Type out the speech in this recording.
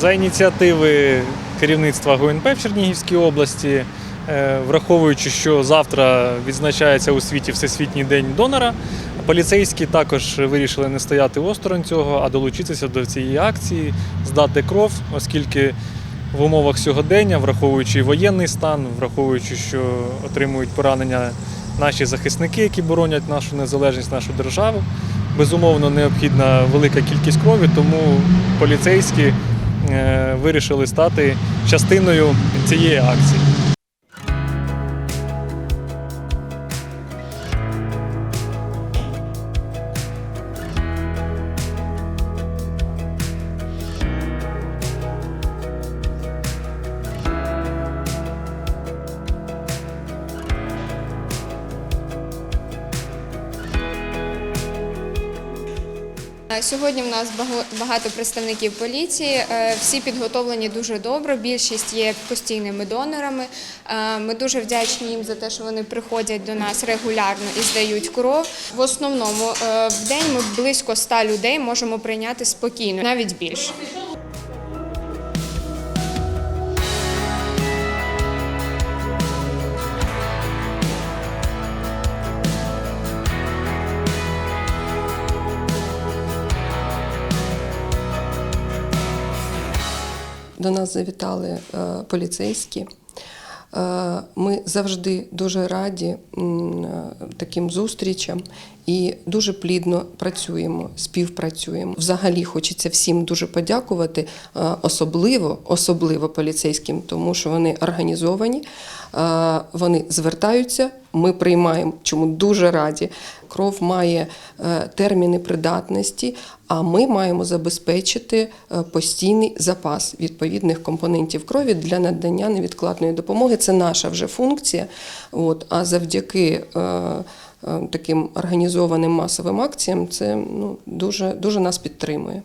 За ініціативи керівництва ГУНП в Чернігівській області, е, враховуючи, що завтра відзначається у світі Всесвітній день донора, поліцейські також вирішили не стояти осторонь цього, а долучитися до цієї акції, здати кров, оскільки в умовах сьогодення, враховуючи воєнний стан, враховуючи, що отримують поранення наші захисники, які боронять нашу незалежність, нашу державу. Безумовно, необхідна велика кількість крові, тому поліцейські вирішили стати частиною цієї акції. Сьогодні в нас багато представників поліції. Е, Всі підготовлені дуже добре. Більшість є постійними донорами. Е, Ми дуже вдячні їм за те, що вони приходять до нас регулярно і здають кров. В основному е, в день ми близько 100 людей можемо прийняти спокійно, навіть більше. До нас завітали е, поліцейські. Е, Ми завжди дуже раді е, таким зустрічам і дуже плідно працюємо, співпрацюємо. Взагалі хочеться всім дуже подякувати, особливо, особливо поліцейським, тому що вони організовані, вони звертаються. Ми приймаємо, чому дуже раді. Кров має е, терміни придатності, а ми маємо забезпечити е, постійний запас відповідних компонентів крові для надання невідкладної допомоги. Це наша вже функція. От, а завдяки е, таким організованим масовим акціям це ну, дуже, дуже нас підтримує.